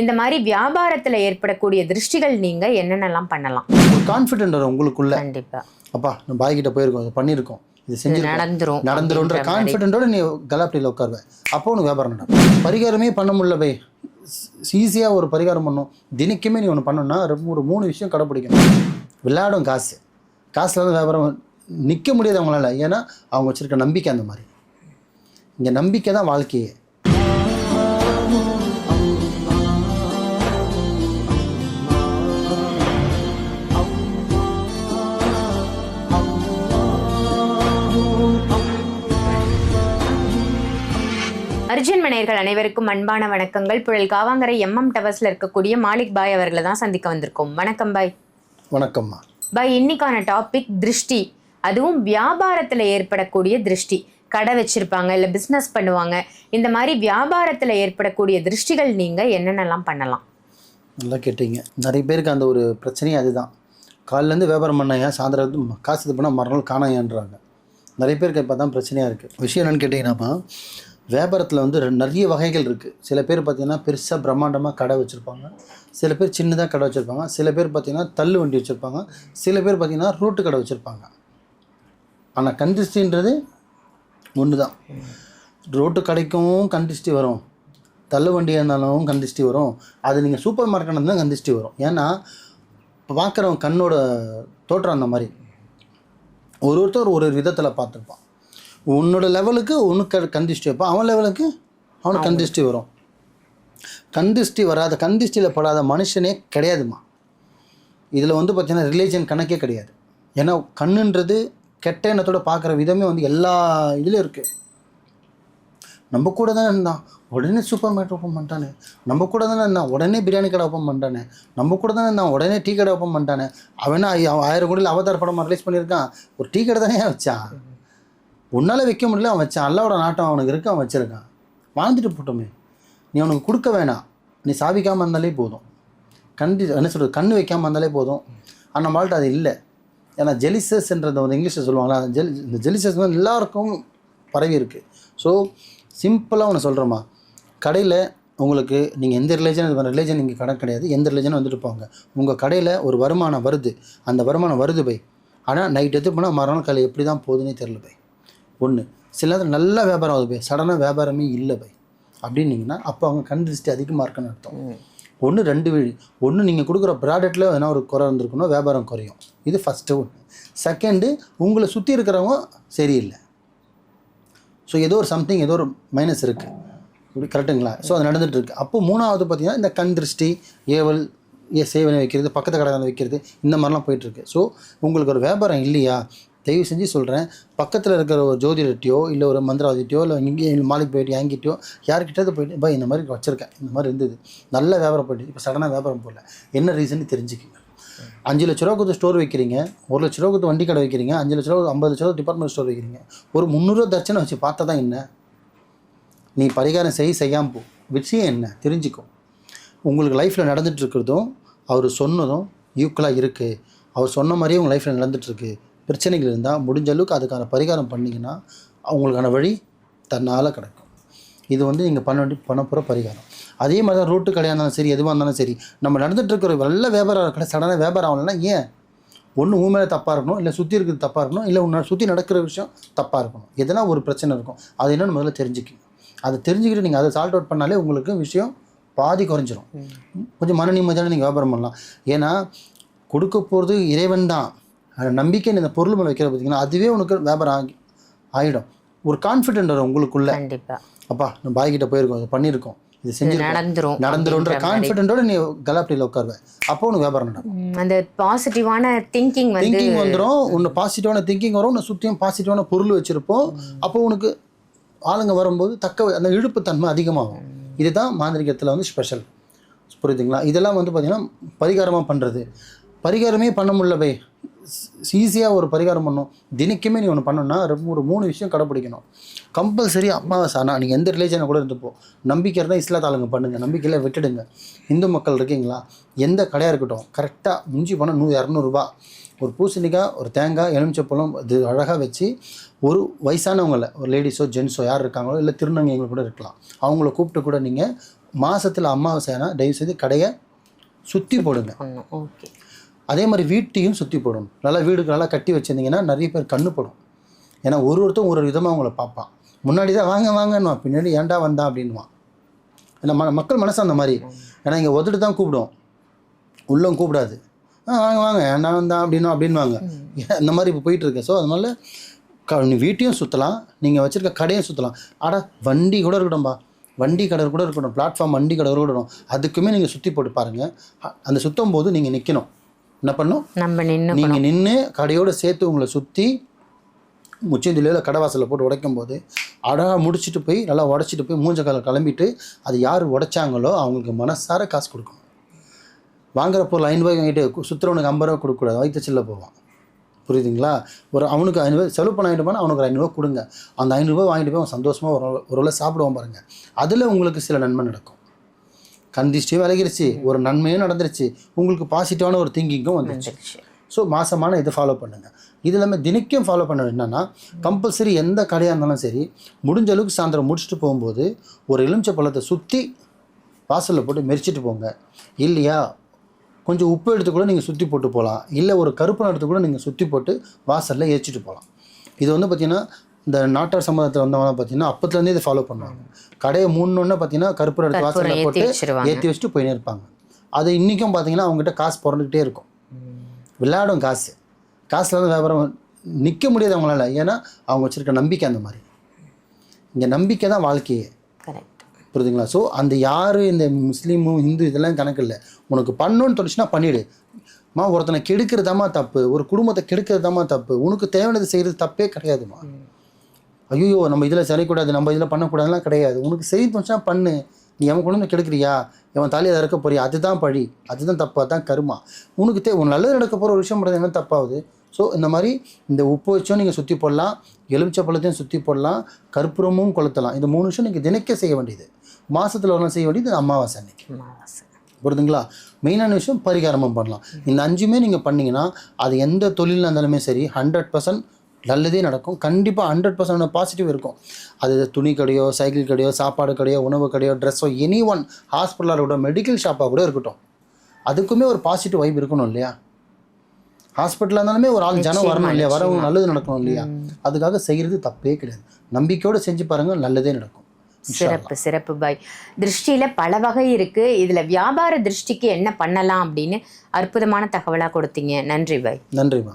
இந்த மாதிரி வியாபாரத்துல ஏற்படக்கூடிய திருஷ்டிகள் நீங்க என்னென்னலாம் பண்ணலாம்? ஒரு கான்ஃபிடென்ட் வரும் உங்களுக்குள்ள. கண்டிப்பா. அப்பா நம்ம பாய்கிட்ட போயிருக்கோம் இது பண்ணியிருக்கோம். இது செஞ்சிருக்கோம். நடந்துரும் மாதிரி. கான்ஃபிடென்ட்டோட நீ கலாப்டியில் உட்காருவ. அப்போ உனக்கு வியாபாரம் நடக்கும். பரிகாரமே பண்ண முடியல பை. ஈஸியாக ஒரு பரிகாரம் பண்ணும். தினைக்குமே நீ ஒன்று பண்ணணும்னா ரொம்ப ஒரு மூணு விஷயம் கடைப்பிடிக்கணும் விளையாடும் காசு. காசில் வந்து வியாபாரம் நிற்க முடியாது அவங்களால. ஏன்னா அவங்க வச்சிருக்க நம்பிக்கை அந்த மாதிரி. இங்கே நம்பிக்கை தான் வாழ்க்கையே. மனையர்கள் அனைவருக்கும் அன்பான வணக்கங்கள். புழல் காவாங்கரை எம்எம் டவர்ஸ்ல இருக்கக்கூடிய மாலிக் பாய் அவர்களை தான் சந்திக்க வந்திருக்கோம். வணக்கம் பாய். வணக்கம்மா. பாய் இன்னைக்கான டாபிக் திருஷ்டி. அதுவும் வியாபாரத்துல ஏற்படக்கூடிய திருஷ்டி. கடை வச்சிருப்பாங்க இல்ல பிசினஸ் பண்ணுவாங்க. இந்த மாதிரி வியாபாரத்துல ஏற்படக்கூடிய திருஷ்டிகள் நீங்க என்னென்னலாம் பண்ணலாம்? நல்லா கேட்டீங்க. நிறைய பேருக்கு அந்த ஒரு பிரச்சனையே அதுதான். காலிலேருந்து வியாபாரம் பண்ணாயா சாயந்தரம் காசு இது பண்ணால் மறுநாள் காணாயான்றாங்க. நிறைய பேருக்கு இப்போ தான் பிரச்சனையாக இருக்குது விஷயம் என்னென்னு கேட்டிங்கன்னாப்பா வியாபாரத்தில் வந்து நிறைய வகைகள் இருக்குது சில பேர் பார்த்தீங்கன்னா பெருசாக பிரம்மாண்டமாக கடை வச்சுருப்பாங்க. சில பேர் சின்னதாக கடை வச்சுருப்பாங்க. சில பேர் பார்த்திங்கன்னா தள்ளு வண்டி வச்சுருப்பாங்க. சில பேர் பார்த்திங்கன்னா ரோட்டு கடை வச்சுருப்பாங்க. ஆனால் கண்டிஸ்டின்றது ஒன்று தான் ரோட்டு கடைக்கும் கண்டிஸ்டி வரும். தள்ளு வண்டியாக இருந்தாலும் கண்டிஸ்டி வரும். அது நீங்கள் சூப்பர் மார்க்கெட் இருந்தால் கண்டிஸ்டி வரும். ஏன்னா பார்க்குறவங்க கண்ணோட தோற்றம் அந்த மாதிரி. ஒரு ஒருத்தர் ஒரு ஒரு விதத்தில் பார்த்துருப்பான் உன்னோட லெவலுக்கு உனக்கு கந்திஷ்டி வைப்பான் அவன் லெவலுக்கு அவனுக்கு கந்திஷ்டி வரும். கந்திஷ்டி வராத கந்திஷ்டியில் படாத மனுஷனே கிடையாதுமா. இதில் வந்து பார்த்தீங்கன்னா ரிலீஜன் கணக்கே கிடையாது. ஏன்னா கண்ணுன்றது கெட்ட எண்ணத்தோட பார்க்குற விதமே வந்து எல்லா இதுலேயும் இருக்குது நம்ம கூட தானே இருந்தான். உடனே சூப்பர் மார்க்கெட் ஓப்பன் பண்ணிட்டானே. நம்ம கூட தானே இருந்தான். உடனே பிரியாணி கடை ஓப்பன் பண்ணிட்டானே. நம்ம கூட தானே இருந்தான். உடனே டீ கடை ஓப்பன் பண்ணிட்டானே. அவனா ஆயிரம் கோடியில் அவதார் படம் ரிலீஸ் பண்ணியிருக்கான். ஒரு டீ கடை தானே வச்சான். உன்னால் வைக்க முடியல அவன் வச்சான் அல்லாவோட நாட்டம் அவனுக்கு இருக்கு அவன் வச்சுருக்கான். வாழ்ந்துட்டு போட்டோமே. நீ அவனுக்கு கொடுக்க வேணாம். நீ சாவிக்காமல் இருந்தாலே போதும். கண்டி என்ன சொல்கிறது கண் வைக்காமல் இருந்தாலே போதும். ஆனால் நம்மள்ட்ட அது இல்லை. ஏன்னா ஜெலிசஸ்ன்றத வந்து இங்கிலீஷில் சொல்லுவாங்களா ஜெல் இந்த ஜெலிசஸ் வந்து எல்லாருக்கும் பரவி இருக்குது ஸோ சிம்பிளாக ஒன்று சொல்கிறோமா கடையில் உங்களுக்கு நீங்கள் எந்த ரிலேஜன் ரிலேஜன் நீங்கள் கடை கிடையாது. எந்த ரிலேஜனும் வந்துட்டு போங்க. உங்கள் கடையில் ஒரு வருமானம் வருது. அந்த வருமானம் வருது பை ஆனால் நைட் எடுத்து போனால் மறுநாள் காலை எப்படி தான் போகுதுன்னே தெரில பை ஒன்று சில நேரத்தில் நல்ல வியாபாரம் ஆகுது பை. சடனாக வியாபாரமே இல்லை பை. அப்படின்னீங்கன்னா அப்போ அவங்க கண் திருஷ்டி அதிகமாக இருக்குன்னு அர்த்தம். ஒன்று ரெண்டு வழி. ஒன்று நீங்கள் கொடுக்குற ப்ராடக்ட்டில் எதனா ஒரு குறை இருந்திருக்கணும் வியாபாரம் குறையும். இது ஃபஸ்ட்டு ஒன்று செகண்டு உங்களை சுற்றி இருக்கிறவங்க சரியில்லை. ஸோ ஏதோ ஒரு சம்திங் ஏதோ ஒரு மைனஸ் இருக்குது இப்படி கரெக்டுங்களா? ஸோ அது நடந்துட்டு இருக்கு அப்போ மூணாவது பார்த்தீங்கன்னா இந்த கண் திருஷ்டி ஏவல் ஏ சேவனை வைக்கிறது பக்கத்து கடையில் வைக்கிறது இந்த மாதிரிலாம் போயிட்டுருக்கு. ஸோ உங்களுக்கு ஒரு வியாபாரம் இல்லையா? தயவு செஞ்சு சொல்கிறேன் பக்கத்தில் இருக்கிற ஒரு ஜோதிடர்கிட்டயோ இல்லை ஒரு மந்திரவாதிட்டையோ இல்லை இங்கே மாலிக் போயிட்டு என்கிட்டயோ யார்கிட்டயாவது போயிட்டு பா இந்த மாதிரி வச்சுருக்கேன். இந்த மாதிரி இருந்தது. நல்ல வியாபாரம் போயிட்டு இப்போ சடனாக வியாபாரம் போடல என்ன ரீசன் தெரிஞ்சுக்கோங்க. அஞ்சு லட்ச ரூபா கொடுத்து ஸ்டோர் வைக்கிறீங்க. ஒரு லட்ச ரூபா கொடுத்து வண்டி கடை வைக்கிறீங்க. அஞ்சு லட்ச ரூபா ஐம்பது லட்ச ரூபா டிபார்ட்மெண்ட் ஸ்டோர் வைக்கிறீங்க. ஒரு முந்நூறுவா தர்ச்சனை வச்சு பார்த்தா தான் என்ன? நீ பரிகாரம் செய் செய்யாமல் போ. விஷயம் என்ன? தெரிஞ்சுக்கோ. உங்களுக்கு லைஃப்பில் நடந்துகிட்டு இருக்கிறதும் அவர் சொன்னதும் ஈக்குவலாக இருக்குது அவர் சொன்ன மாதிரியே உங்கள் லைஃப்பில் நடந்துகிட்ருக்கு பிரச்சனைகள் இருந்தால் முடிஞ்ச அளவுக்கு அதுக்கான பரிகாரம் பண்ணிங்கன்னா அவங்களுக்கான வழி தன்னால் கிடைக்கும். இது வந்து நீங்கள் பண்ண வேண்டிய பண்ண போகிற பரிகாரம். அதே மாதிரி தான் ரோட்டு கடையாக இருந்தாலும் சரி எதுவாக இருந்தாலும் சரி நம்ம நடந்துட்டு இருக்கிற நல்ல வியாபாரம் கடை சடனாக வியாபாரம் ஆகலைன்னா ஏன்? ஒன்று உன் மேலே தப்பாக இருக்கணும் இல்லை சுற்றி இருக்கிறது தப்பாக இருக்கணும் இல்லை உன்னை சுற்றி நடக்கிற விஷயம் தப்பாக இருக்கணும். எதனா ஒரு பிரச்சனை இருக்கும். அது என்னன்னு முதல்ல தெரிஞ்சுக்கணும். அதை தெரிஞ்சுக்கிட்டு நீங்கள் அதை சால்ட் அவுட் பண்ணாலே உங்களுக்கு விஷயம் பாதி குறைஞ்சிரும். கொஞ்சம் மன நிம்மதியான நீங்கள் வியாபாரம் பண்ணலாம். ஏன்னா கொடுக்க போகிறது இறைவன் தான். அந்த நம்பிக்கை இந்த பொருள் மேலே வைக்கிற பார்த்தீங்கன்னா அதுவே உனக்கு வியாபாரம் ஆகி ஆகிடும் ஒரு கான்ஃபிடென்ட் வரும் உங்களுக்குள்ள. கண்டிப்பா. அப்பா நம்ம பாய்கிட்ட போயிருக்கோம் இது பண்ணியிருக்கோம் இது செஞ்சிருக்கோம். நடந்துரும் மாதிரி. கான்ஃபிடென்ட்டோட நீ கலாப்டியில் உட்காருவ. அப்போ உனக்கு வியாபாரம் நடக்கும். அந்த பாசிட்டிவான திங்கிங் திங்கிங் வந்துடும் உன்னை பாசிட்டிவான திங்கிங் வரும் உன்னை சுற்றியும் பாசிட்டிவான பொருள் வச்சுருப்போம். அப்போ உனக்கு ஆளுங்க வரும்போது தக்க அந்த இழுப்பு தன்மை அதிகமாகும் இதுதான் மாந்திரிகத்தில் வந்து ஸ்பெஷல் புரியுதுங்களா? இதெல்லாம் வந்து பார்த்திங்கன்னா பரிகாரமாக பண்ணுறது பரிகாரமே பண்ண முடியல பை. ஈஸியாக ஒரு பரிகாரம் பண்ணும். தினைக்குமே நீ ஒன்று பண்ணணும்னா ரொம்ப ஒரு மூணு விஷயம் கடைப்பிடிக்கணும் கம்பல்சரி அமாவாசை. ஆனால் நீங்கள் எந்த ரிலேஜனை கூட இருந்துப்போ நம்பிக்கை இருந்தால் இஸ்லாத் ஆளுங்க பண்ணுங்கள் நம்பிக்கையில் விட்டுடுங்க. இந்து மக்கள் இருக்கீங்களா? எந்த கடையாக இருக்கட்டும் கரெக்டாக மிஞ்சி போனால் நூறு இரநூறுபா. ஒரு பூசணிக்காய் ஒரு தேங்காய் எலுமிச்சப்பழம் இது அழகாக வச்சு ஒரு வயசானவங்கள ஒரு லேடிஸோ ஜென்ஸோ யார் இருக்காங்களோ இல்லை திருநங்கைகள் கூட இருக்கலாம். அவங்கள கூப்பிட்டு கூட நீங்கள் மாதத்தில் அமாவாசைனா தயவு செய்து கடையை சுற்றி போடுங்க. ஓகே அதே மாதிரி வீட்டையும் சுற்றி போடணும். நல்லா வீடுக்கு நல்லா கட்டி வச்சிருந்தீங்கன்னா நிறைய பேர் கண்ணு படும். ஏன்னா ஒரு ஒருத்தரும் ஒரு விதமாக அவங்கள பார்ப்பான். முன்னாடி தான் வாங்க வாங்கன்னுவான். பின்னாடி ஏன்டா வந்தா அப்படின்வான் ஏன்னா ம மக்கள் மனசு அந்த மாதிரி. ஏன்னா இங்கே உதட்டு தான் கூப்பிடும். உள்ளம் கூப்பிடாது. ஆ வாங்க வாங்க. ஏன்டா வந்தா அப்படின்னும் அப்படின்வாங்க இந்த மாதிரி இப்போ போயிட்டு இருக்கு ஸோ அதனால க நீ வீட்டையும் சுற்றலாம் நீங்கள் வச்சுருக்க கடையும் சுற்றலாம் ஆடா வண்டி கூட இருக்கட்டும்பா. வண்டி கடை கூட இருக்கட்டும். பிளாட்ஃபார்ம் வண்டி கடை கூட இருக்கட்டும். அதுக்குமே நீங்கள் சுற்றி போட்டு பாருங்கள் அந்த சுற்றும் போது நீங்கள் நிற்கணும் என்ன பண்ணும் நம்ம நின்று நீங்கள் நின்று கடையோடு சேர்த்து உங்களை சுற்றி முச்சந்திலையில் கடை வாசலில் போட்டு உடைக்கும் போது அழகாக முடிச்சுட்டு போய் நல்லா உடச்சிட்டு போய் மூஞ்ச கால கிளம்பிட்டு அது யார் உடைச்சாங்களோ அவங்களுக்கு மனசார காசு கொடுக்கணும். வாங்குற பொருள் ஐநூறுபாய் வாங்கிட்டு சுற்றுறவனுக்கு ஐம்பது ரூபா கொடுக்கக்கூடாது. வயிற்று சில்ல போவான். புரியுதுங்களா? ஒரு அவனுக்கு ஐநூறுபா செலவு பண்ண போனால் அவனுக்கு ஒரு ஐநூறுபா கொடுங்க. அந்த ஐநூறுரூவா வாங்கிட்டு போய் அவன் சந்தோஷமாக ஒரு ஒரு சாப்பிடுவான் பாருங்க. அதில் உங்களுக்கு சில நன்மை நடக்கும். கந்திஷ்டியும் விலகிருச்சு. ஒரு நன்மையும் நடந்துருச்சு. உங்களுக்கு பாசிட்டிவான ஒரு திங்கிங்கும் வந்துருச்சு. ஸோ மாசமான இதை ஃபாலோ பண்ணுங்கள் இது இல்லாமல் தினைக்கும் ஃபாலோ பண்ண என்னன்னா கம்பல்சரி எந்த கடையாக இருந்தாலும் சரி முடிஞ்ச அளவுக்கு சாயந்தரம் முடிச்சுட்டு போகும்போது ஒரு எலுமிச்சை பழத்தை சுற்றி வாசலில் போட்டு மெரிச்சிட்டு போங்க. இல்லையா? கொஞ்சம் உப்பு எடுத்து கூட நீங்கள் சுற்றி போட்டு போகலாம் இல்லை ஒரு கருப்பணம் எடுத்து கூட நீங்கள் சுற்றி போட்டு வாசலில் எரிச்சிட்டு போகலாம் இது வந்து பார்த்திங்கன்னா இந்த நாட்டார் சம்மதத்தில் வந்தவங்க பார்த்தீங்கன்னா அப்பத்துலேருந்தே இதை ஃபாலோ பண்ணுவாங்க. கடையை மூணுன்னு பார்த்தீங்கன்னா கருப்பூரம் எடுத்து வாசலில் போட்டு ஏற்றி வச்சுட்டு போயினே இருப்பாங்க. அது இன்றைக்கும் பார்த்தீங்கன்னா அவங்ககிட்ட காசு பிறந்துக்கிட்டே இருக்கும். விளையாடும் காசு. காசுல வந்து வியாபாரம் நிற்க முடியாது அவங்களால. ஏன்னா அவங்க வச்சுருக்க நம்பிக்கை அந்த மாதிரி. இங்கே நம்பிக்கை தான் வாழ்க்கையே. புரியுதுங்களா? ஸோ அந்த யார் இந்த முஸ்லீமும் இந்து இதெல்லாம் கணக்கு இல்லை. உனக்கு பண்ணணும்னு தோணுச்சுன்னா பண்ணிடு. மா ஒருத்தனை கெடுக்கிறதாம்மா தப்பு. ஒரு குடும்பத்தை கெடுக்கிறதாம்மா தப்பு. உனக்கு தேவையானது செய்கிறது தப்பே கிடையாதுமா ஐயோ நம்ம இதில் செய்யக்கூடாது நம்ம இதில் பண்ணக்கூடாதுலாம் கிடையாது. உனக்கு செய்ய தோணுச்சுன்னா பண்ணு. நீ எவன் கொண்டு கெடுக்கிறியா? இவன் தாலி அதை இருக்க போறியா? அதுதான் பழி. அதுதான் தப்பு. அதுதான் கருமா. உனக்கு தே உன் நல்லது நடக்க போகிற ஒரு விஷயம் பண்ணுறது என்ன தப்பாகுது ஸோ இந்த மாதிரி இந்த உப்பு வச்சும் நீங்கள் சுற்றி போடலாம். எலுமிச்சை பழத்தையும் சுற்றி போடலாம். கற்பூரமும் கொளுத்தலாம். இந்த மூணு விஷயம் நீங்கள் தினைக்க செய்ய வேண்டியது. மாசத்துல ஒரு நாள் செய்ய வேண்டியது அமாவாசை அன்னைக்கு. அமாவாசை. புரியுதுங்களா மெயினான விஷயம் பரிகாரமும் பண்ணலாம். இந்த அஞ்சுமே நீங்கள் பண்ணீங்கன்னா அது எந்த தொழிலாக இருந்தாலுமே சரி ஹண்ட்ரட் பர்சன்ட் நல்லதே நடக்கும். கண்டிப்பாக ஹண்ட்ரட் பர்சன்ட் பாசிட்டிவ் இருக்கும். அது துணி கடையோ சைக்கிள் கடையோ சாப்பாடு கடையோ உணவு கடையோ ட்ரெஸ்ஸோ எனி ஒன் ஹாஸ்பிட்டலாக இருக்கட்டும் மெடிக்கல் ஷாப்பாக கூட இருக்கட்டும். அதுக்குமே ஒரு பாசிட்டிவ் வைப் இருக்கணும் இல்லையா? ஹாஸ்பிட்டலாக இருந்தாலுமே ஒரு ஆள் ஜனம் வரணும் இல்லையா? வரவும் நல்லது நடக்கணும் இல்லையா? அதுக்காக செய்கிறது தப்பே கிடையாது. நம்பிக்கையோடு செஞ்சு பாருங்கள் நல்லதே நடக்கும். சிறப்பு சிறப்பு பாய் திருஷ்டியில பல வகை இருக்கு. இதுல வியாபார திருஷ்டிக்கு என்ன பண்ணலாம் அப்படின்னு அற்புதமான தகவலா கொடுத்தீங்க. நன்றி பாய் நன்றிம்மா.